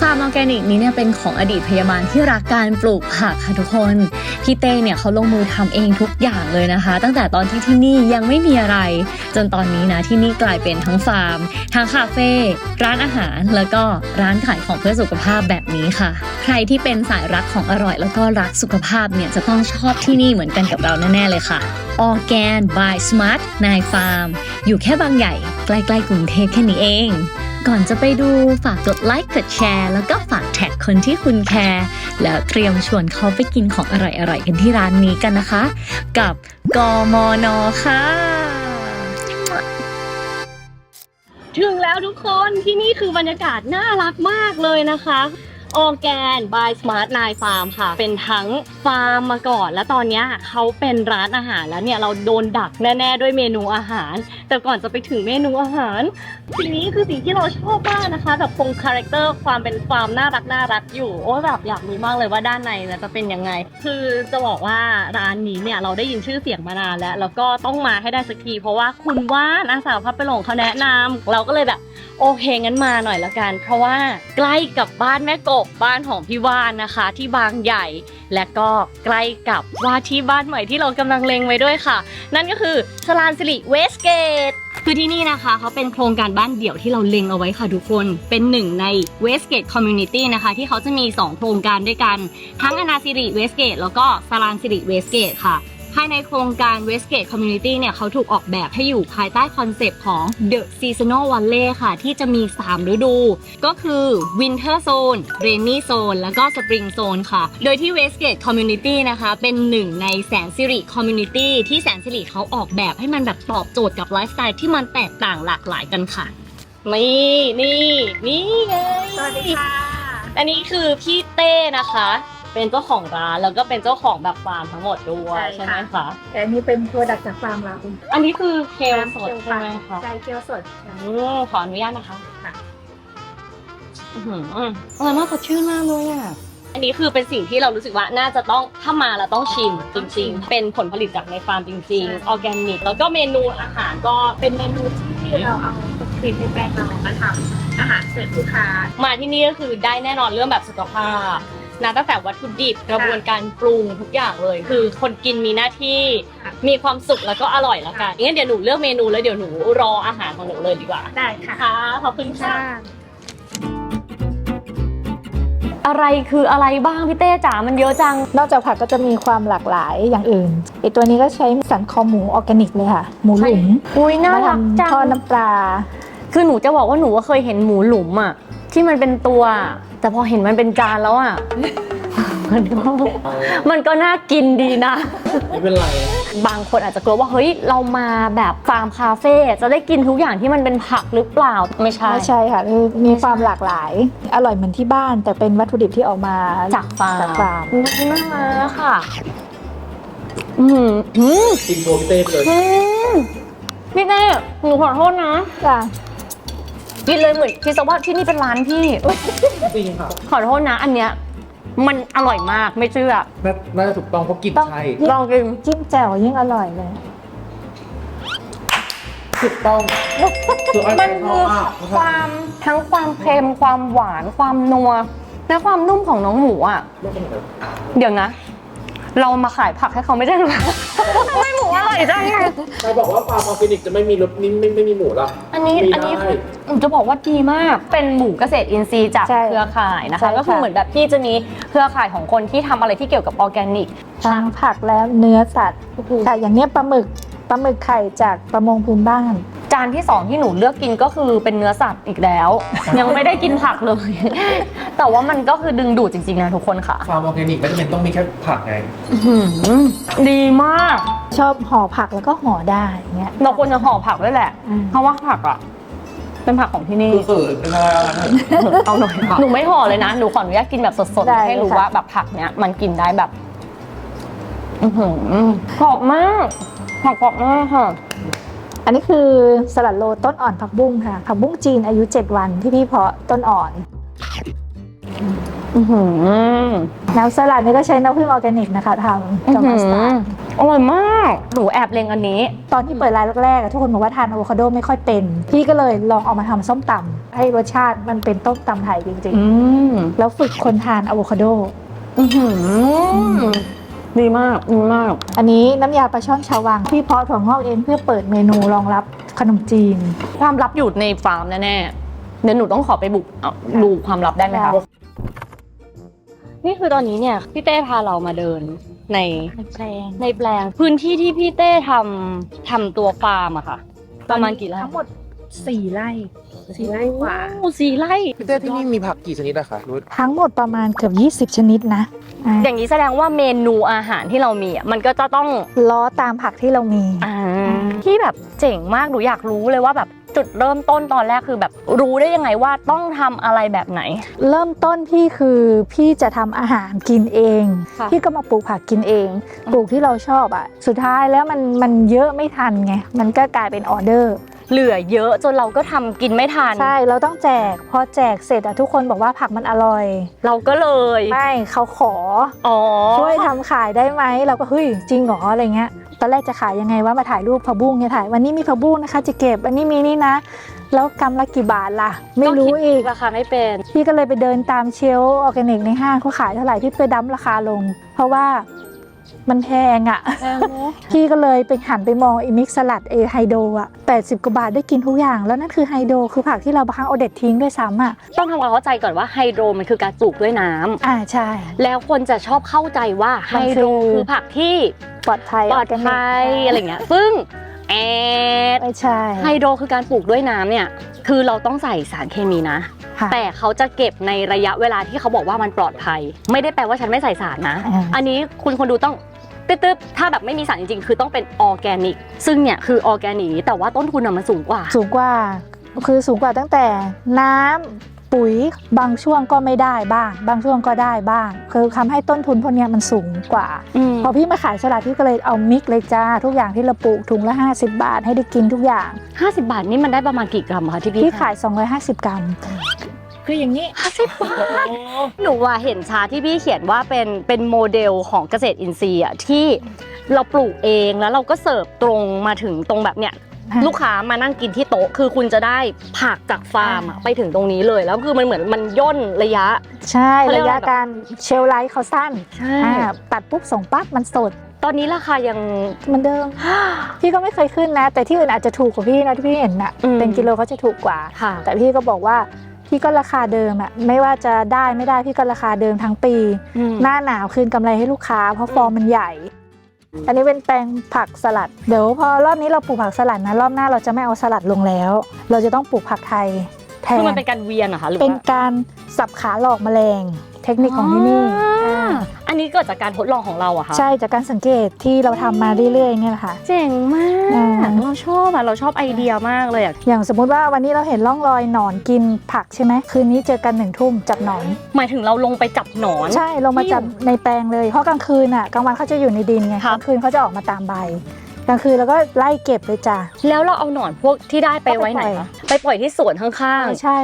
ฟาร์มออร์แกนิกนี้เนี่ยเป็นของอดีตพยาบาลที่รักการปลูกผักค่ะทุกคน พี่เต้เนี่ยเขาลงมือทำเองทุกอย่างเลยนะคะ ตั้งแต่ตอนที่ที่นี่ยังไม่มีอะไร จนตอนนี้นะที่นี่กลายเป็นทั้งฟาร์มทั้งคาเฟ่ร้านอาหาร แล้วก็ร้านขายของเพื่อสุขภาพแบบนี้ค่ะ ใครที่เป็นสายรักของอร่อย แล้วก็รักสุขภาพเนี่ยจะต้องชอบที่นี่เหมือนกันกับเราแน่ๆเลยค่ะ Organ by Smart นายฟาร์มอยู่แค่บางใหญ่ใกล้ๆกรุงเทพแค่นี้เอง ก่อนจะไปดูฝากกดไลค์กดแชร์ แล้วก็ฝากแท็กคนที่คุณแคร์แล้วเตรียมชวนเขาไปกินของอร่อยๆกันที่ร้านนี้กันนะคะ กับกมนค่ะ ถึงแล้วทุกคนที่นี่คือบรรยากาศน่ารักมากเลยนะคะ ออแกน by Smart 9 Farm ค่ะ เป็นทั้งฟาร์มมาก่อน แล้วตอนนี้เขาเป็นร้านอาหารแล้วเนี่ยเราโดนดักแน่ ๆ ด้วยเมนูอาหาร แต่ก่อนจะไปถึงเมนูอาหาร สิ่งนี้คือสิ่งที่เราชอบมากนะคะ แบบคงคาแรคเตอร์ความเป็นฟาร์มน่ารักน่ารักอยู่ โอ้แบบอยากรู้มากเลยว่าด้านในจะเป็นยังไง คือจะบอกว่าร้านนี้เนี่ยเราได้ยินชื่อเสียงมานานแล้ว แล้วก็ต้องมาให้ได้สักที เพราะว่าคุณว่านอาสาวพับไปหลงเขาแนะนำเราก็เลยแบบโอเคงั้นมาหน่อยละกัน เพราะว่าใกล้กับบ้านแม่กบบ้านของพี่ว่านนะคะ ที่บางใหญ่ และก็ใกล้กับว่าที่บ้านใหม่ที่เรากำลังเล็งไว้ด้วยค่ะ นั่นก็คือสลานสิริเวสเกตคือที่นี่นะคะเขาเป็นโครงการบ้านเดี่ยวที่เราเล็งเอาไว้ค่ะทุกคนเป็นหนึ่งใน Westgate Community นะคะที่เขาจะมี 2 โครงการด้วยกัน ทั้งอนาสิริเวสเกตแล้วก็สลานสิริเวสเกตค่ะ ภายในโครงการ Westgate Community เนี่ยเขาถูกออกแบบให้อยู่ภายใต้คอนเซปต์ของ The Seasonal Valley ค่ะ ที่จะมี 3 ฤดู ก็คือ Winter Zone Rainy Zone แล้วก็ Spring Zone ค่ะ โดยที่ Westgate Community นะคะ เป็นหนึ่งในแสนสิริ Community ที่แสนสิริเขาออกแบบให้มันแบบตอบโจทย์กับไลฟ์สไตล์ที่มันแตกต่างหลากหลายกันค่ะ นี่นี่นี่ไงสวัสดีค่ะ อันนี้คือพี่เต้นะคะ เป็นเจ้าของร้านแล้วก็เป็นเจ้าของแบบฟาร์มทั้งหมดด้วยใช่ใช่ค่ะไหมคะแต่อันนี้เป็นโปรดักต์จากฟาร์มเราอันนี้คือเคลสดใช่ไหมคะใช่เคลสดค่ะ อืมขออนุญาตนะคะค่ะ อื้อหืออร่อยมากสดชื่นมากเลยอะอันนี้คือเป็นสิ่งที่เรารู้สึกว่าน่าจะต้องถ้ามาเราต้องชิมจริง ๆ เป็นผลผลิตจากในฟาร์มจริงๆออร์แกนิกแล้วก็เมนูอาหารก็เป็นเมนูที่เราเอาผลผลิตในแปลงเรามาทำอาหารเสิร์ฟลูกค้า มาที่นี่ก็คือได้แน่นอนเรื่องแบบสุขภาพ นะตั้งแต่วัตถุดิบกระบวนการปรุงทุกอย่างเลย คือคนกินมีหน้าที่ค่ะมีความสุขแล้วก็อร่อยแล้วกันงั้นเดี๋ยวหนูเลือกเมนูแล้วเดี๋ยวหนูรออาหารของหนูเลยดีกว่าได้ค่ะค่ะขอบคุณค่ะค่ะอะไรคืออะไรบ้างพี่เต้จ๋ามันเยอะจัง นอกจากผักก็จะมีความหลากหลายอย่างอื่นไอตัวนี้ก็ใช้สันคอหมูออร์แกนิกเลยค่ะ หมูหลุมอุ้ยน่ามารักจัทำทอดงน้ำปลา คือหนูจะบอกว่าหนูก็เคยเห็นหมูหลุมอะที่มันเป็นตัว แต่พอเห็นมันเป็นจานแล้วอะ มันก็มันก็น่ากินดีนะ ไม่เป็นไร บางคนอาจจะกลัวว่าเฮ้ยเรามาแบบฟาร์มคาเฟ่จะได้กินทุกอย่างที่มันเป็นผักหรือเปล่าไม่ใช่ ไม่ใช่ค่ะคือมีความหลากหลาย อร่อยเหมือนที่บ้าน แต่เป็นวัตถุดิบที่ออกมาจากฟาร์มจากฟาร์มน่ารักค่ะ อืมอืมกินโชว์พี่เต้ไปเลย อืมพี่เต้หนูขอโทษนะ จ้ะ กินเลยเหมือนคิดซะว่าที่นี่เป็นร้านพี่ จริงค่ะขอโทษนะ อันเนี้ยมันอร่อยมากไม่เชื่อน่าน่าจะถูกต้องเพราะกลิ่นต้องใช่ลองกินจิ้มแจ่วยิ่งอร่อยเลย ถูกต้องคืออ้อยมันชคืออบมากความทั้งความเค็มความหวานความนัวและความนุ่มของน้องหมูอะเดี๋ยวนะ เรามาขายผักให้เขาไม่ได้หรอ ทำไมหมูอร่อยจังอะใครบอกว่าฟาร์มออร์แกนิกจะไม่มีรสไม่ไม่ไม่มีหมูล่ะอันนี้มีอันนี้ได้คือหนูจะบอกว่าดีมากเป็นหมูเกษตรอินทรีย์จากใช่เครือข่ายนะใช่คะ ค่ะ ก็คือเหมือนแบบพี่จะมีเครือข่ายของคนที่ทำอะไรที่เกี่ยวกับออร์แกนิก ทั้งผักและเนื้อสัตว์ค่ะอย่างเนี้ยปลาหมึก ปลาหมึกไข่จากประมงพื้นบ้าน จานที่สองที่หนูเลือกกินก็คือเป็นเนื้อสัตว์อีกแล้ว ยังไม่ได้กินผักเลย แต่ว่ามันก็คือดึงดูดจริงๆนะทุกคนค่ะฟาร์มออร์แกนิกไม่จำเป็นต้องมีแค่ผักไง อื้อหือดีมาก ชอบห่อผักแล้วก็ห่อได้อย่างเงี้ย เราควรจะห่อผักด้วยแหละ อืม เพราะว่าผักอะ เป็นผักของที่นี่ คือเขินเป็นอะไรอะไรเอาหน่อยหนูไม่ห่อเลยนะ หนูขออนุญาตกินแบบสดได้ๆ ให้รู้ค่ะ ว่าแบบผักเนี้ยมันกินได้แบบ อือหือกรอบมาก ผักกรอบมากค่ะ อันนี้คือสลัดโลต้นอ่อนผักบุ้งค่ะ ผักบุ้งจีนอายุ 7 วันที่พี่เพาะต้นอ่อนอือหือน้ำสลัดนี่ก็ใช้น้ำผึ้งออร์แกนิกนะคะทำกับมัสตาร์ดอร่อยมากหนูแอบเลงอันนี้ ตอนที่เปิดร้านแรกๆอะทุกคนบอกว่าทานอะโวคาโดไม่ค่อยเป็น พี่ก็เลยลองเอามาทำส้มตำให้รสชาติมันเป็นต้มตำไทยจริงอืมๆแล้วฝึกคนทานอะโวคาโดอื้อหือ ดีมากดีมาก อันนี้น้ำยาปลาช่อนชาววังพี่เพาะถั่วงอกเองเพื่อเปิดเมนูรองรับขนมจีน ความลับอยู่ในฟาร์มแน่ๆเดี๋ยวหนูต้องขอไปบุกเอาดูความลับได้ไหมคะ ได้ นี่คือตอนนี้เนี่ยพี่เต้พาเรามาเดินในแปลงในแปลงพื้นที่ที่พี่เต้ทำทำตัวฟาร์มอะค่ะ ประมาณกี่ไร่ทั้งหมดสี่ไร่ สี่ไร่กว่าโอ้สี่ไร่พี่เต้ที่นี่มีผักกี่ชนิดอะคะนุชทั้งหมดประมาณเกือบ 20 ชนิดนะอ่าอย่างนี้แสดงว่าเมนูอาหารที่เรามีอะมันก็จะต้องล้อตามผักที่เรามี อ่าที่แบบเจ๋งมากหนูอยากรู้เลยว่าแบบจุดเริ่มต้นตอนแรกคือแบบรู้ได้ยังไงว่าต้องทำอะไรแบบไหน เริ่มต้นพี่คือพี่จะทำอาหารกินเอง ค่ะ พี่ก็มาปลูกผักกินเอง ปลูกที่เราชอบอะสุดท้ายแล้วมันมันเยอะไม่ทันไง มันก็กลายเป็นออเดอร์ เหลือเยอะจนเราก็ทำกินไม่ทัน ใช่เราต้องแจก พอแจกเสร็จอะทุกคนบอกว่าผักมันอร่อย เราก็เลย ไม่เขาขออ๋อ ช่วยทำขายได้ไหมเราก็เฮ้ยจริงเหรออะไรเงี้ยตอนแรกจะขายยังไงว่ามาถ่ายรูปผักบุ้งเนี่ยถ่าย วันนี้มีผักบุ้งนะคะ จะเก็บอันนี้มีนี่นะ แล้วกำละกี่บาทล่ะ ไม่รู้อีก ราคาไม่เป็น พี่ก็เลยไปเดินตามเชลฟ์ออร์แกนิกในห้างเขาขายเท่าไหร่พี่ไปดั้มราคาลง เพราะว่า มันแพงอะ่ะพี่ก็เลยไปหันไปมองไอ้มิกซ์สลัดเอไฮโดอะ80 กว่าบาทได้กินทุกอย่าง แล้วนั่นคือไฮโดคือผักที่เราบางครั้งเอาเด็ดทิ้งด้วยซ้ำอะต้องทำความเข้าใจก่อนว่าไฮโดรมันคือการปลูกด้วยน้ำอ่าใช่ แล้วคนจะชอบเข้าใจว่าไฮมันคือโดรคือผักที่ปลอดภัยปลอดร์แกนิกภัยอะไรเงี้ย ซึ่งแอดไม่ใช่ไฮโดรคือการปลูกด้วยน้ำเนี่ย คือเราต้องใส่สารเคมีนะ ค่ะ แต่เขาจะเก็บในระยะเวลาที่เขาบอกว่ามันปลอดภัย ไม่ได้แปลว่าฉันไม่ใส่สารนะ อ่า อันนี้คุณคนดูต้อง ตึ๊บๆถ้าแบบไม่มีสารจริงๆ คือต้องเป็นออร์แกนิก ซึ่งเนี่ยคือออร์แกนิกแต่ว่าต้นทุนน่ะมันสูงกว่า สูงกว่าคือสูงกว่าตั้งแต่น้ำปุ๋ยบางช่วงก็ไม่ได้บ้าง บางช่วงก็ได้บ้าง คือทำให้ต้นทุนพวกเนี้ยมันสูงกว่าอืมพอพี่มาขายสลัดพี่ก็เลยเอามิกเลยจ้า ทุกอย่างที่เราปลูกถุงละ 50 บาทให้ได้กินทุกอย่างห้าสิบบาทนี่มันได้ประมาณกี่กรัมคะที่พี่พี่ขาย 250 กรัม คืออย่างนี้ห้าสิบบาทหนูว่าเห็นชาร์ตที่พี่เขียนว่าเป็นเป็นโมเดลของเกษตรอินทรีย์อะที่เราปลูกเองแล้วเราก็เสิร์ฟตรงมาถึงตรงแบบเนี้ยอ่าลูกค้ามานั่งกินที่โต๊ะ คือคุณจะได้ผักจากฟาร์มอะอ่าไปถึงตรงนี้เลยแล้วคือมันเหมือนมันย่นระยะ ใช่เขาเรียระกยะว่าแบบการเชลฟ์ไลท์เขาสั้นใช่อ่าตัดปุ๊บส่งปั๊บมันสด ตอนนี้ราคายังเหมือนเดิม พี่ก็ไม่เคยขึ้นนะ แต่ที่อื่นอาจจะถูกกว่าพี่นะที่พี่เห็นน่ะอืมเป็นกิโลเขาจะถูกกว่าค่ะแต่พี่ก็บอกว่า พี่ก็ราคาเดิมอะไม่ว่าจะได้ไม่ได้พี่ก็ราคาเดิมทั้งปี อืม หน้าหนาวคืนกำไรให้ลูกค้า เพราะฟอร์มมันใหญ่ อันนี้เป็นแปลงผักสลัด เดี๋ยวพอรอบนี้เราปลูกผักสลัดนะ รอบหน้าเราจะไม่เอาสลัดลงแล้ว เราจะต้องปลูกผักไทยแทคือนมันเป็นการเวียนเหรอคะหรือเป็นว่าการสับขาหลอกแมลง เทคนิคของที่นี่อ่าอ่าอันนี้เกิดจากการทดลองของเราอะคะใช่จากการสังเกตที่เราทำมาเรื่อยๆเนี่ยแหละค่ะ เจ๋งมาอ่ากเราชอบอะเราชอบไอเดียมากเลยอะอย่างสมมุติว่าวันนี้เราเห็นร่องรอยหนอนกินผักใช่ไหมคืนนี้เจอกันหนึ่งทุ่มจับหนอน หมายถึงเราลงไปจับหนอน ใช่ลงมาจับในแปลงเลยเพราะกลางคืนอะกลางวันเขาจะอยู่ในดินไงครักบลางคืนเขาจะออกมาตามใบ กลางคืนเราก็ไล่เก็บเลยจ้ะ แล้วเราเอาหนอนพวกที่ได้ไปไว้ไหนคะไปปล่อยที่สวนข้างไม่ใช่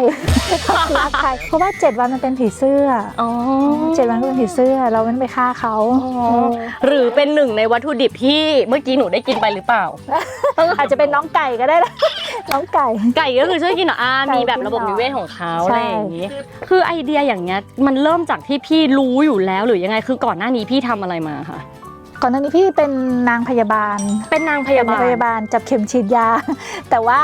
รักใครเพราะว่า 7 วันมันเป็นผีเสื้อๆอ๋อเจ็ดวันก็เป็นผีเสื้อ เราไม่ไปฆ่าเขาอ๋อหรือเป็นหนึ่งในวัตถุดิบที่เมื่อกี้หนูได้กินไปหรือเปล่าเอออาจจะเป็นน้องไก่ก็ได้นะน้องไก่ ไก่ก็คือช่วยกินเหรออ่าไก่มีแบบกินระบบหนอนนิเวศของเขาใช่อะไรอย่างนี้ คือไอเดียอย่างเงี้ยมันเริ่มจากที่พี่รู้อยู่แล้วหรือยังไง คือก่อนหน้านี้พี่ทำอะไรมาคะ ก่อนหน้านี้พี่เป็นนางพยาบาล เป็นนางพยาบาลเป็นพยาบาลจับเข็มฉีดยา แต่ว่า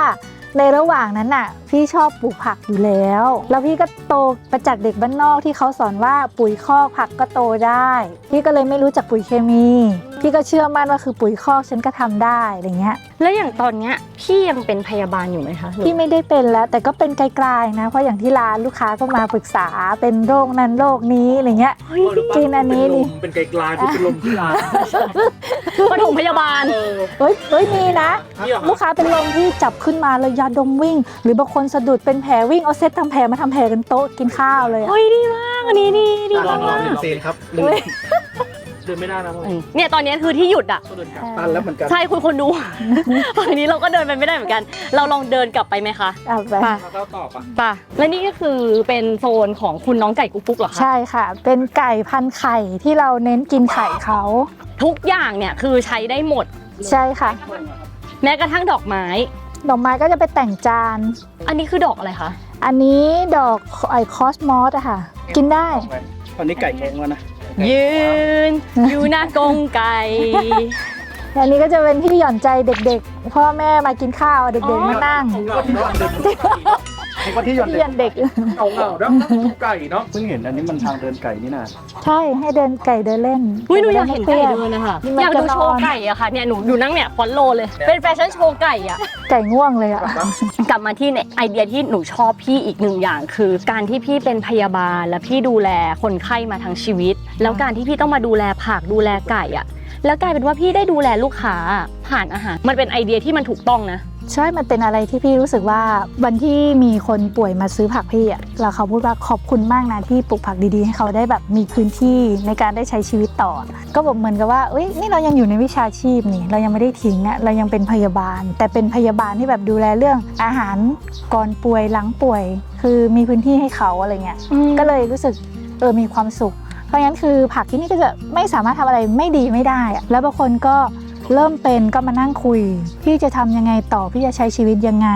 ในระหว่างนั้นน่ะ พี่ชอบปลูกผักอยู่แล้ว แล้วพี่ก็โตประจากเด็กบ้านนอกที่เขาสอนว่าปุ๋ยคอกผักก็โตได้ พี่ก็เลยไม่รู้จักปุ๋ยเคมี พี่ก็เชื่อมั่นว่าคือปุ๋ยคอกฉันก็ทำได้อะไรเงี้ย แล้วอย่างตอนเนี้ยพี่ยังเป็นพยาบาลอยู่ไหมคะหรือพี่ไม่ได้เป็นแล้วแต่ก็เป็นไกลๆนะ เพราะอย่างที่ร้านลูกค้าก็มาปรึกษาเป็นโรคนั้นโรคนี้อะไรเงี้ย เฮ้ยกินอันนี้ดิ เป็นไกลๆเป็นลมที่ร้านปฐมพยาบาลเฮ้ยเฮ้ยมีนะ นี่เหรอลูกค้าเป็นลมที่จับขึ้นมาเลยยาดมวิ่ง หรือบางคนสะดุดเป็นแผลวิ่งเอาเซตทำแผลมาทำแผลกันโต๊ะกินข้าวเลยอะ เฮ้ยดีมากอันนี้ดีดีนอมานกนอนเซนครับ เดินเดินไม่ได้นะอืมเนี่ยตอนนี้คือที่หยุดอะก็เดินกลับตันแล้วเหมือนกันใช่คุณคนดูตอนนี้เราก็เดินไปไม่ได้เหมือนกัน เราลองเดินกลับไปไหมคะอะไปไปมาเข้าต่อปะป่ะและนี่ก็คือเป็นโซนของคุณน้องไก่กุ๊กกุ๊กเหรอคะใช่ค่ะ เป็นไก่พันไข่ที่เราเน้นกินไข่เขาทุกอย่างเนี่ยคือใช้ได้หมด ใช่ค่ะ แม้กระทั่งดอกไม้ ดอกไม้ก็จะไปแต่งจาน อันนี้คือดอกอะไรคะอันนี้ดอกไอคอสมอสอะค่ะ กินได้ ตอนนี้ไก่แข็งแล้วนะ ยืน อยู่หน้ากรงไก่อันนี้ก็จะเป็นที่หย่อนใจเด็กๆ พ่อแม่มากินข้าวเด็กๆมานั่งไอ้ค นที่หย่อนที่เด็หย่อนเด็กเอาเงาแล้วไก่เนาะเพิ่งเห็นอันนี้มันทางเดินไก่นี่นะใช่ให้เดินไก่เดินเล่นอุ้ยหนูอยากเห็นไก่ม่ครีดเดินนะคะมันอยากดูจะนอนโชว์ไก่อะค่ะเนี่ยหนูอยู่นั่งเนี่ยฟอนโลเลย เป็นแฟชั่นโชว์ไก่อะไก่ง่วงเลยอะกลับมาที่เนี่ยไอเดียที่หนูชอบพี่อีกหนึ่งอย่างคือการที่พี่เป็นพยาบาลและพี่ดูแลคนไข้มาทั้งชีวิต แล้วการที่พี่ต้องมาดูแลผักดูแลไก่อะแล้วกลายเป็นว่าพี่ได้ดูแลลูกค้าผ่านอาหาร มันเป็นไอเดียที่มันถูกต้องนะ ใช่มันเป็นอะไรที่พี่รู้สึกว่าวันที่มีคนป่วยมาซื้อผักพี่อะแล้วเขาพูดว่าขอบคุณมากนะที่ปลูกผักดีๆ ให้เขาได้แบบมีพื้นที่ในการได้ใช้ชีวิตต่อ ก็บอกเหมือนกับว่าเอ้ยนี่เรายังอยู่ในวิชาชีพนี่ เรายังไม่ได้ทิ้งอะเรายังเป็นพยาบาล แต่เป็นพยาบาลที่แบบดูแลเรื่องอาหารก่อนป่วยหลังป่วย คือมีพื้นที่ให้เขาอะไรเงี้ยก็เลยรู้สึกเออมีความสุข เพราะงั้นคือผักที่นี่ก็จะไม่สามารถทำอะไรไม่ดีไม่ได้อะแล้วบางคนก็ เริ่มเป็นก็มานั่งคุย พี่จะทำยังไงต่อพี่จะใช้ชีวิตยังไง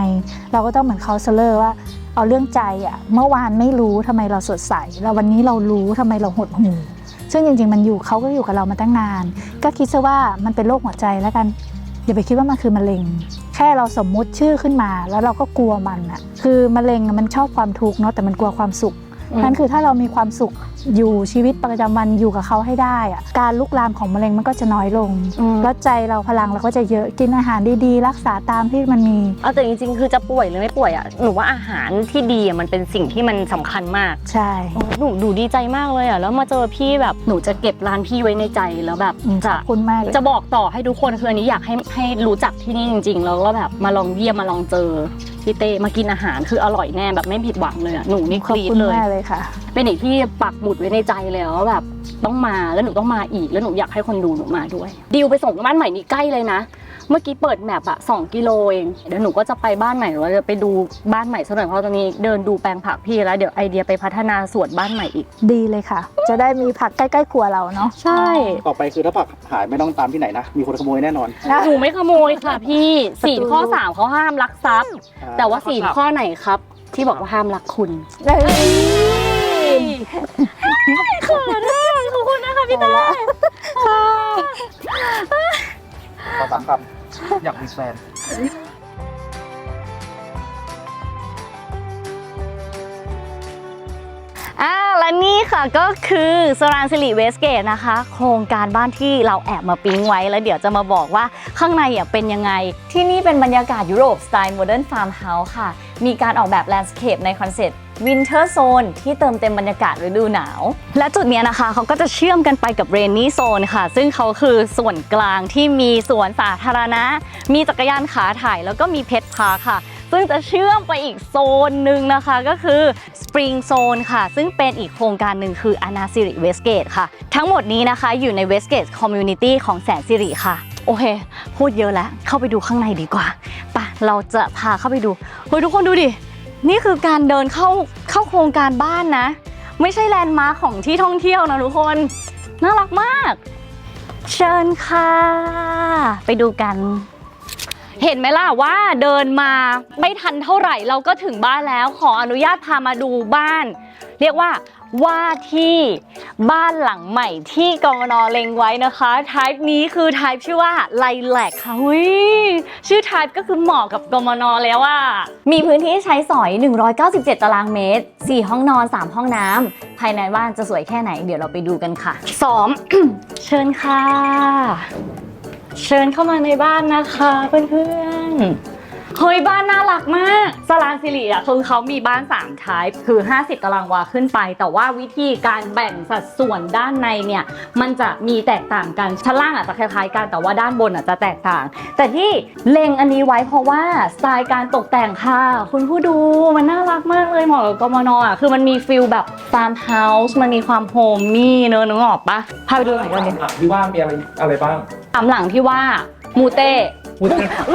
เราก็ต้องเหมือนเคาน์เซลเลอร์ว่าเอาเรื่องใจอะเมื่อวานไม่รู้ทำไมเราสดใสแล้ววันนี้เรารู้ทำไมเราหดหู่ซึ่งจริงๆมันอยู่เขาก็อยู่กับเรามาตั้งนาน ก็คิดซะว่ามันเป็นโรคหัวใจแล้วกันอย่าไปคิดว่ามันคือมะเร็ง แค่เราสมมุติชื่อขึ้นมา แล้วเราก็กลัวมันอะคือมะเร็งอะมันชอบความทุกข์เนาะแต่มันกลัวความสุขอืมนั่นคือถ้าเรามีความสุข อยู่ชีวิตประจำวันอยู่กับเขาให้ได้อะการลุกลามของมะเร็งมันก็จะน้อยลงอืมแล้วใจเราพลังเราก็จะเยอะกินอาหารดีๆ รักษาตามที่มันมีเอาแต่จริงๆ คือจะป่วยหรือไม่ป่วยอะหนูว่าอาหารที่ดีอะมันเป็นสิ่งที่มันสำคัญมาก ใช่หนูหนูดีใจมากเลยอะแล้วมาเจอพี่แบบหนูจะเก็บร้านพี่ไว้ในใจแล้วแบบอืมขจะอบคุณมากเลยจะบอกต่อให้ทุกคนคืออันนี้อยากให้ให้รู้จักที่นี่จริง ๆ แล้วก็แบบมาลองเยี่ยมมาลองเจอพี่เต้มากินอาหารคืออร่อยแน่แบบไม่ผิดหวังเลยอะหนูนี่ขกอบรี๊ดคุณเลยมากเลยค่ะ เป็นอีกที่ปักหมุดไว้ในใจเลยว่าแบบต้องมาแล้วหนูต้องมาอีกแล้วหนูอยากให้คนดูหนูมาด้วยดิวไปส่งบ้านใหม่นี่ใกล้เลยนะ เมื่อกี้เปิดแมปอะสองกิโลเองเดี๋ยวหนูก็จะไปบ้านใหม่ว่าจะไปดูบ้านใหม่สักหน่อยเพราะตอนนี้เดินดูแปลงผักพี่แล้ว เดี๋ยวไอเดียไปพัฒนาสวนบ้านใหม่อีก ดีเลยค่ะ จะได้มีผักใกล้ๆครัวเราเนาะใช่ต่อไปคือถ้าผักหายไม่ต้องตามที่ไหนนะมีคนขโมยแน่นอน หนูไม่ขโมยค่ะพี่สี่ข้อสามเขาห้ามลักทรัพย์ แต่ว่าสี่ข้อไหนครับ ที่บอกว่าห้ามรักคุณ เอ้ยเขินมากขอบคุณนะคะพี่เต้ขอสามคำอยากมีแฟน อ่าและนี่ค่ะก็คือสรานสิริเวสเกตนะคะ โครงการบ้านที่เราแอบมาปิ๊งไว้ แล้วเดี๋ยวจะมาบอกว่าข้างในอะเป็นยังไง ที่นี่เป็นบรรยากาศยุโรปสไตล์โมเดิร์นฟาร์มเฮาส์ค่ะ มีการออกแบบแลนด์สเคปในคอนเซ็ปต์ วินเทอร์โซนที่เติมเต็มบรรยากาศฤดูหนาว และจุดนี้นะคะเขาก็จะเชื่อมกันไปกับเรนนี่โซนค่ะ ซึ่งเขาคือส่วนกลางที่มีสวนสาธารณะ มีจักรยานขาถ่ายแล้วก็มีเพชรพาค่ะ ซึ่งจะเชื่อมไปอีกโซนหนึ่งนะคะก็คือ Spring Zone ค่ะ ซึ่งเป็นอีกโครงการหนึ่งคืออนาสิริเวสเกตค่ะ ทั้งหมดนี้นะคะอยู่ใน Westgate Community ของแสนสิริค่ะโอเค พูดเยอะแล้ว เข้าไปดูข้างในดีกว่าไปะเราจะพาเข้าไปดู เฮ้ย ทุกคนดูดิ นี่คือการเดินเข้าเข้าโครงการบ้านนะ ไม่ใช่แลนด์มาร์คของที่ท่องเที่ยวนะทุกคน น่ารักมาก เชิญค่ะ ไปดูกัน เห็นไหมล่ะว่าเดินมาไม่ทันเท่าไหร่เราก็ถึงบ้านแล้ว ขออนุญาตพามาดูบ้าน เรียกว่า ว่าที่บ้านหลังใหม่ที่กมนเล็งไว้นะคะทายนี้คือทายชื่อว่าไลแลกค่ะหุยชื่อทายก็คือเหมาะกับกมนแล้วว่า มีพื้นที่ใช้สอย 197 ตารางเมตร 4 ห้องนอน 3 ห้องน้ำภายในบ้านจะสวยแค่ไหน เดี๋ยวเราไปดูกันค่ะสอม เชิญค่ะ เชิญเข้ามาในบ้านนะคะเพื่อนๆ เฮ้ยบ้านน่ารักมากสลานสิริอะคือเขามีบ้าน3 type คือ 50 ตารางวาขึ้นไป แต่ว่าวิธีการแบ่งสัดส่วนด้านในเนี่ยมันจะมีแตกต่างกันชั้นล่างอาจจะคล้ายๆกันแต่ว่าด้านบนอาจจะแตกต่าง แต่ที่เล็งอันนี้ไว้เพราะว่าสไตล์การตกแต่งค่ะ คุณผู้ดูมันน่ารักมากเลยเหมาะกับกมนอะคือมันมีฟิลแบบฟาร์มเฮาส์มันมีความโฮมมี่เนอะนึกออกปะพาไปดูหน่อยก่อนดิที่ว่ามีอะไรอะไรบ้างถามหลังที่ว่ามูเต้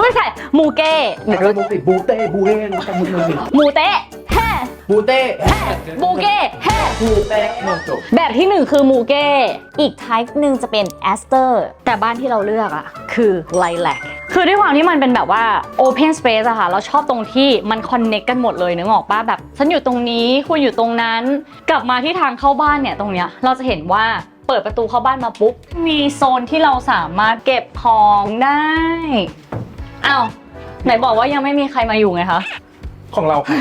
ไม่ใช่มูเก้เดี๋ยวบูติบูเต้บูเฮงแต่มึงมึงมูเต้แฮ่บูเต้แฮ่มูเก้แฮ่บูเต้เมืองจบแบบที่หนึ่งคือมูเก้ อีกไทป์หนึ่งจะเป็นแอสเตอร์ แต่บ้านที่เราเลือกอะคือไลแลกคือด้วยความที่มันเป็นแบบว่า Open Space อะค่ะ เราชอบตรงที่มันคอนเน็กกันหมดเลยนึกออกปะแบบ ฉันอยู่ตรงนี้คุณอยู่ตรงนั้น กลับมาที่ทางเข้าบ้านเนี่ยตรงเนี้ยเราจะเห็นว่า เปิดประตูเข้าบ้านมาปุ๊บ มีโซนที่เราสามารถเก็บของได้อ้าวไหนบอกว่ายังไม่มีใครมาอยู่ไงคะของเราค่ะ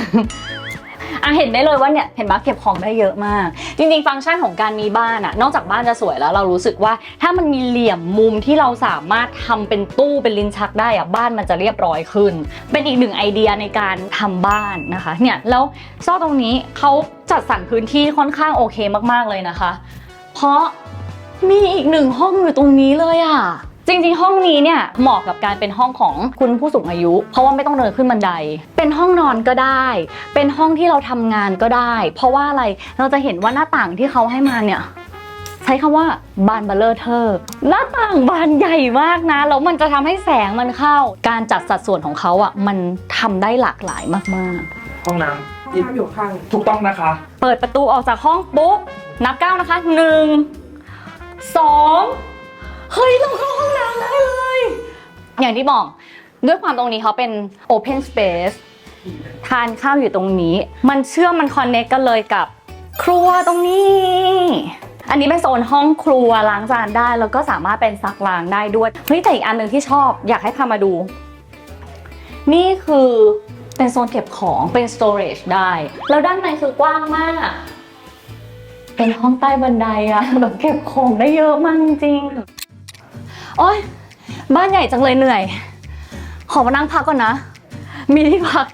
อะเห็นได้เลยว่าเนี่ยเห็นปะเก็บของได้เยอะมาก จริงๆ ฟังก์ชันของการมีบ้านอะนอกจากบ้านจะสวยแล้วเรารู้สึกว่าถ้ามันมีเหลี่ยมมุมที่เราสามารถทำเป็นตู้เป็นลิ้นชักได้อะบ้านมันจะเรียบร้อยขึ้น เป็นอีกหนึ่งไอเดียในการทำบ้านนะคะ เนี่ยแล้วซอกตรงนี้เขาจัดสรรพื้นที่ค่อนข้างโอเคมากๆเลยนะคะ เพราะมีอีกหนึ่งห้องอยู่ตรงนี้เลยอะ จริงๆ ห้องนี้เนี่ยเหมาะกับการเป็นห้องของคุณผู้สูงอายุ เพราะว่าไม่ต้องเดินขึ้นบันได เป็นห้องนอนก็ได้ เป็นห้องที่เราทำงานก็ได้ เพราะว่าอะไรเราจะเห็นว่าหน้าต่างที่เขาให้มาเนี่ย ใช้คำว่าบานเบลเลอร์เทอร์หน้าต่างบานใหญ่มากนะแล้วมันจะทำให้แสงมันเข้า การจัดสัดส่วนของเขาอะมันทำได้หลากหลายมากห้องน้ำ ห้องน้ำอยู่ข้างถูกต้องนะคะๆเปิดประตูออกจากห้องปุ๊บนับก้าวนะคะหนึ่งสองเฮ้ยเราเข้าห้องน้ำได้เลย อย่างที่บอกด้วยความตรงนี้เขาเป็น Open Space ทานข้าวอยู่ตรงนี้ มันเชื่อมมันคอนเน c กกันเลยกับครัวตรงนี้ อันนี้เป็นโซนห้องครัวล้างจานได้ แล้วก็สามารถเป็นซักล้างได้ด้วย เฮ้ยแต่อีกอันหนึ่งที่ชอบอยากให้พามาดู นี่คือ เป็นโซนเก็บของเป็น storage ได้ แล้วด้านในคือกว้างมาก เป็นห้องใต้บันไดอะแบบเก็บของได้เยอะมากจริงโอ๊ยบ้านใหญ่จังเลยเหนื่อย ขอมานั่งพักก่อนนะ มีที่พัก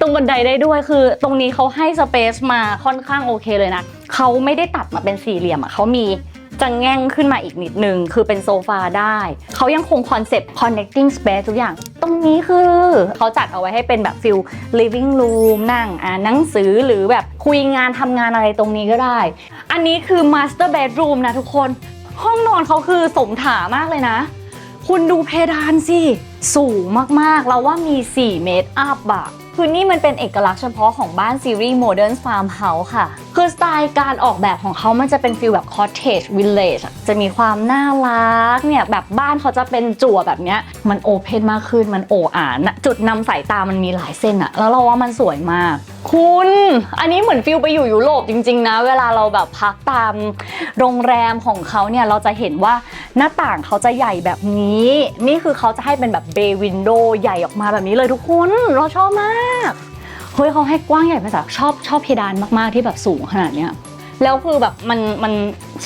ตรงบันไดได้ด้วยคือ ตรงนี้เขาให้สเปซมาค่อนข้างโอเคเลยนะเขาไม่ได้ตัดมาเป็นสี่เหลี่ยมอะเขามี จะแง่งขึ้นมาอีกนิดนึง คือเป็นโซฟาได้ เขายังคงคอนเซปต์ connecting space ทุกอย่าง ตรงนี้คือเขาจัดเอาไว้ให้เป็นแบบฟิล living room นั่งอ่านหนังสือหรือแบบคุยงานทำงานอะไรตรงนี้ก็ได้ อันนี้คือ master bedroom นะทุกคน ห้องนอนเขาคือสมถามากเลยนะ คุณดูเพดานสิ สูงมากๆเราว่ามี 4 เมตรอัพอะ คือนี่มันเป็นเอกลักษณ์เฉพาะของบ้านซีรีส์ Modern Farm House ค่ะ คือสไตล์การออกแบบของเขามันจะเป็นฟิลแบบ cottage village จะมีความน่ารักเนี่ยแบบบ้านเขาจะเป็นจั่วแบบเนี้ย มันโอเพนมากขึ้นมันโออ่านจุดนำสายตามันมีหลายเส้นอะแล้วเราว่ามันสวยมาก คุณ อันนี้เหมือนฟิลไปอยู่ยุโรปจริง ๆ นะ เวลาเราแบบพักตามโรงแรมของเขาเนี่ยเราจะเห็นว่าหน้าต่างเขาจะใหญ่แบบนี้ นี่คือเขาจะให้เป็นแบบเบย์วินโดว์ใหญ่ออกมาแบบนี้เลยทุกคนเราชอบมาก เฮ้ยเขาให้กว้างใหญ่ภาษาชอบชอบเพดานมากๆที่แบบสูงขนาดเนี้ยแล้วคือแบบมันมัน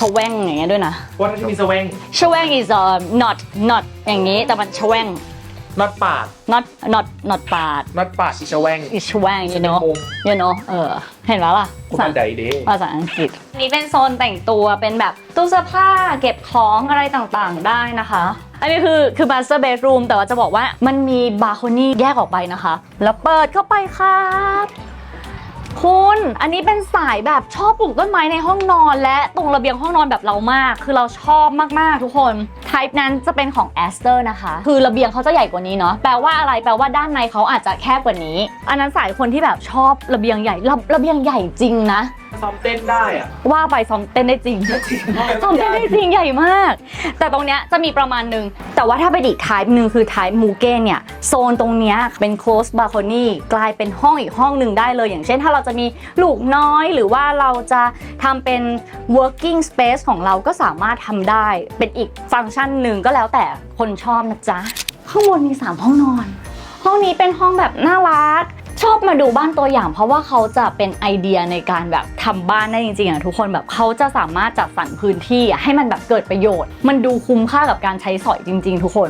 สแวงอย่างเงี้ยด้วยนะว่าจะมีสวง ชแวง is a not not อย่างนี้แต่มันชแวง น็อตปาด not not not ปาด น็อตปาดอีชแวง is ชแวง you know มุม you know เออ เห็นแล้วล่ะคุณบันไดเด้ภาษาอังกฤษ นี่เป็นโซนแต่งตัวเป็นแบบตู้เสื้อผ้าเก็บของอะไรต่างๆได้นะคะ อันนี้คือคือ master bedroom แต่ว่าจะบอกว่ามันมีบาร์โคนี่แยกออกไปนะคะ แล้วเปิดเข้าไปครับ คุณอันนี้เป็นสายแบบชอบปลูกต้นไม้ในห้องนอนและตรงระเบียงห้องนอนแบบเรามาก คือเราชอบมากๆทุกคน ไทป์นั้นจะเป็นของแอสเตอร์นะคะ คือระเบียงเขาจะใหญ่กว่านี้เนาะ แปลว่าอะไร แปลว่าด้านในเขาอาจจะแคบกว่านี้ อันนั้นสายคนที่แบบชอบระเบียงใหญ่ระระเบียงใหญ่จริงนะ ซ้อมเต้นได้อะ ว่าไปซ้อมเต้นได้จริงซ้อมเต้นได้จริงใหญ่มาก แต่ตรงเนี้ยจะมีประมาณหนึ่งแต่ว่าถ้าไปนอีก type หนึ่งคือ type มูเก้เนี่ยโซนตรงเนี้ยเป็น close balcony กลายเป็นห้องอีกห้องหนึ่งได้เลย อย่างเช่นถ้าเราจะมีลูกน้อยหรือว่าเราจะทำเป็น working space ของเราก็สามารถทำได้ เป็นอีกฟังก์ชันหนึ่งก็แล้วแต่คนชอบนะจ๊ะ ข้างบนมี 3 ห้องนอน ห้องนี้เป็นห้องแบบน่ารัก ชอบมาดูบ้านตัวอย่าง เพราะว่าเขาจะเป็นไอเดียในการแบบทำบ้านได้จริงๆอะทุกคนแบบเขาจะสามารถจัดสรรพื้นที่อะให้มันแบบเกิดประโยชน์ มันดูคุ้มค่ากับการใช้สอยจริง ๆ ทุกคน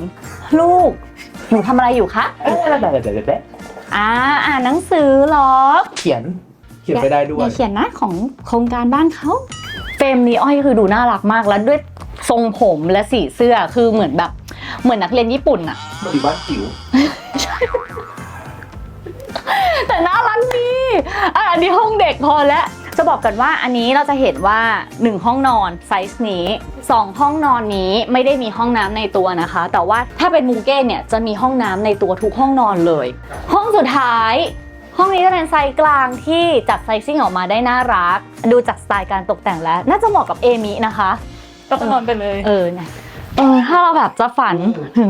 ลูก หนูทำอะไรอยู่คะเอ๊ะเดี๋ยวเดี๋ยวเดี๋ยวเดี๋ยวอ่าอ่านหนังสือเหรอ เขียนเขียนไปได้ด้วอยย่าเขียนนะของโครงการบ้านเขาเฟรมนี้อ้อยคือดูน่ารักมากแล้วด้วยทรงผมและสีเสื้อคือเหมือนแบบ เหมือนนักเรียนญี่ปุ่นอะอยู่บ้านจิ๋ว แต่น่ารักดีอะอันนี้ห้องเด็กพอแล้วสจะบอกกันว่าอันนี้เราจะเห็นว่า 1 ห้องนอนไซส์นี้ 2 ห้องนอนนี้ไม่ได้มีห้องน้ำในตัวนะคะ แต่ว่าถ้าเป็นมูเก้เนี่ยจะมีห้องน้ำในตัวทุกห้องนอนเลย ห้องสุดท้าย ห้องนี้จะเป็นไซส์กลางที่จัดไซซิ่งออกมาได้น่ารัก ดูจากสไตล์การตกแต่งแล้ว น่าจะเหมาะกับเอมินะคะก็นอนไปเลย เออเนี่ยเออถ้าเราแบบจะฝันถึง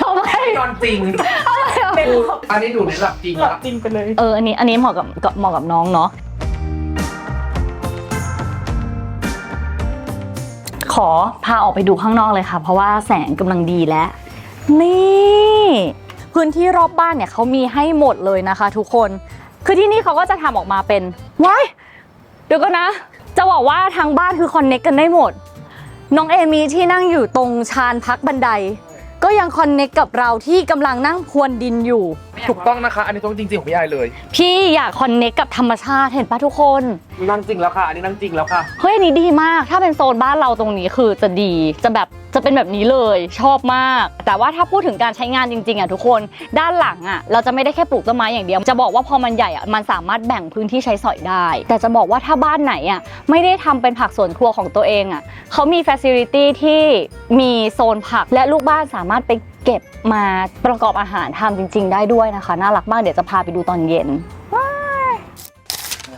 ทำไมนอนจริง อันนี้ดูในหลับจริงหลัแล้บวจริงไปเลย เอออันนี้อันนี้เหมาะกับกับเหมาะกับน้องเนาะขอพาออกไปดูข้างนอกเลยค่ะ เพราะว่าแสงกำลังดีแล้ว นี่พื้นที่รอบบ้านเนี่ยเขามีให้หมดเลยนะคะ ทุกคน คือที่นี่เขาก็จะทำออกมาเป็นว้ายเดี๋ยวก็นะ จะบอกว่าทางบ้านคือคอนเน็กกันได้หมด น้องเอมีที่นั่งอยู่ตรงชานพักบันได ก็ยังคอนเน็กกับเราที่กำลังนั่งพรวนดินอยู่ ถูกต้องนะคะ อันนี้ต้องจริงๆของพี่ไอายเลย พี่อยากคอนเน็กกับธรรมชาติเห็นปะทุกคน นั่งจริงแล้วค่ะ อันนี้นั่งจริงแล้วค่ะ เฮ้ยอันนี้ดีมาก ถ้าเป็นโซนบ้านเราตรงนี้คือจะดี จะแบบจะเป็นแบบนี้เลย ชอบมาก แต่ว่าถ้าพูดถึงการใช้งานจริงๆอะทุกคน ด้านหลังอะ เราจะไม่ได้แค่ปลูกต้นไม้อย่างเดียว จะบอกว่าพอมันใหญ่อะ มันสามารถแบ่งพื้นที่ใช้สอยได้ แต่จะบอกว่าถ้าบ้านไหนอะ ไม่ได้ทำเป็นผักสวนครัวของตัวเองอะ เขามีฟ a ซิลิตี้ที่มีโซนผักและลูกบ้านสามารถไป เก็บมาประกอบอาหารทำจริง ๆ ได้ด้วยนะคะ น่ารักมากเดี๋ยวจะพาไปดูตอนเย็น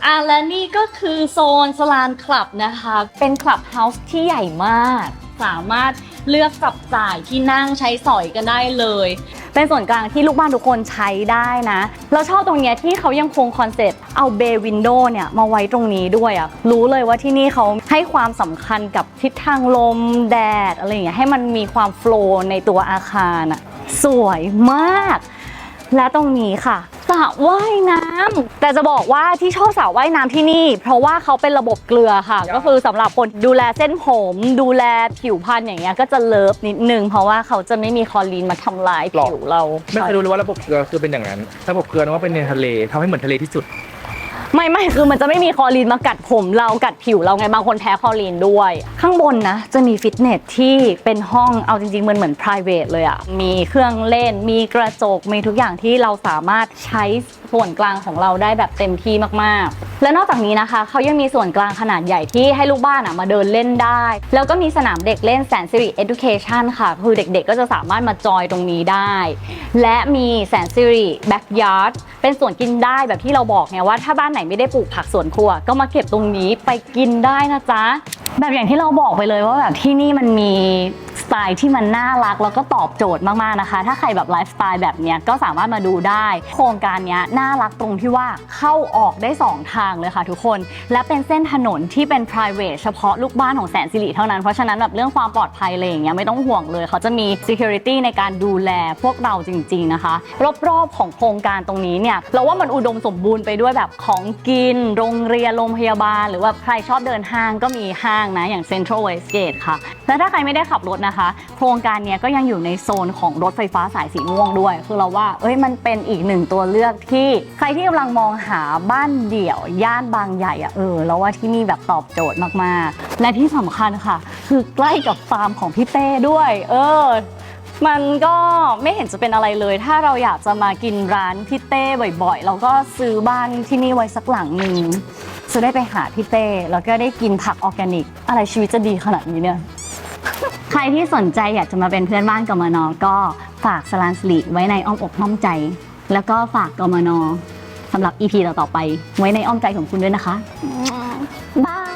อะและนี่ก็คือโซนสลานคลับนะคะ เป็นคลับเฮาส์ที่ใหญ่มาก สามารถ เลือกจับจ่ายที่นั่งใช้สอยกันได้เลย เป็นส่วนกลางที่ลูกบ้านทุกคนใช้ได้นะ เราชอบตรงเนี้ยที่เขายังคงคอนเซ็ปต์เอาเบย์วินโดเนี่ยมาไว้ตรงนี้ด้วยอะ่ะรู้เลยว่าที่นี่เขาให้ความสำคัญกับทิศทางลมแดดอะไรอย่างเงี้ยให้มันมีความโฟลว์ในตัวอาคารอะ่ะสวยมาก และตรงนี้ค่ะสระว่ายน้ำแต่จะบอกว่าที่ชอบสระว่ายน้ำที่นี่ เพราะว่าเขาเป็นระบบเกลือค่ะ ก็คือสำหรับคนดูแลเส้นผม ดูแลผิวพรรณอย่างเงี้ยก็จะเลิฟนิดนึง เพราะว่าเขาจะไม่มีคลอรีนมาทำลายผิวเรา ไม่เคยรู้เลยว่าระบบเกลือคือเป็นอย่างนั้น ระบบเกลือนึกว่าเป็นในทะเลทำให้เหมือนทะเลที่สุด ไม่ไม่คือมันจะไม่มีคอรีนมากัดผมเรากัดผิวเราไงบางคนแพ้คอรีนด้วย ข้างบนนะ จะมีฟิตเนสที่เป็นห้องเอาจริงๆมันเหมือน p r i v a t เลยอะมีเครื่องเล่น มีกระจก มีทุกอย่างที่เราสามารถใช้ส่วนกลางของเราได้แบบเต็มที่มากๆ และนอกจากนี้นะคะเขายังมีส่วนกลางขนาดใหญ่ที่ให้ลูกบ้านอะมาเดินเล่นได้ แล้วก็มีสนามเด็กเล่นแสนสิริ Education ค่ะ คือเด็กๆ ก็จะสามารถมาจอยตรงนี้ได้ และมีแสนสิริแบ็กยาร์ดเป็นสวนกินได้แบบที่เราบอกไงว่าถ้าบ้านไหนไม่ได้ปลูกผักสวนครัว ก็มาเก็บตรงนี้ไปกินได้นะจ๊ะ แบบอย่างที่เราบอกไปเลยว่าแบบที่นี่มันมี ไตล์ที่มันน่ารักแล้วก็ตอบโจทย์มากๆนะคะ ถ้าใครแบบไลฟ์สไตล์แบบนี้ก็สามารถมาดูได้ โครงการนี้น่ารักตรงที่ว่าเข้าออกได้สองทางเลยค่ะทุกคน และเป็นเส้นถนนที่เป็น p r i v a t e เฉพาะลูกบ้านของแสนสิริเท่านั้น เพราะฉะนั้นแบบเรื่องความปลอดภัยอะไรอย่างเงี้ยไม่ต้องห่วงเลย เขาจะมี security ในการดูแลพวกเราจริง ๆนะคะ รอบๆของโครงการตรงนี้เนี่ยเราว่ามันอุดมสมบูรณ์ไปด้วยแบบของกิน โรงเรียนโรงพยาบาล หรือว่าใครชอบเดินห้างก็มีห้างนะอย่าง Central Westgate ค่ะและถ้าใครไม่ได้ขับรถนะคะโครงการเนี้ยก็ยังอยู่ในโซนของรถไฟฟ้าสายสีม่วงด้วย คือเราว่าเอ้ยมันเป็นอีกหนึ่งตัวเลือกที่ใครที่กำลังมองหาบ้านเดี่ยว ย่านบางใหญ่อะเออเราว่าที่นี่แบบตอบโจทย์มากๆ และที่สำคัญค่ะ คือใกล้กับฟาร์มของพี่เต้ด้วย เออมันก็ไม่เห็นจะเป็นอะไรเลย ถ้าเราอยากจะมากินร้านพี่เต้บ่อยๆ เราก็ซื้อบ้านที่นี่ไว้สักหลังหนึ่งจะได้ไปหาพี่เต้แล้วก็ได้กินผักออร์แกนิก อะไรชีวิตจะดีขนาดนี้เนี่ย ใครที่สนใจอยากจะมาเป็นเพื่อนบ้านกมนก็ฝากสลานสลีไว้ในอ้อมอกน้อมใจ แล้วก็ฝากกมนสำหรับ EP ต่อๆไป ไว้ในอ้อมใจของคุณด้วยนะคะบา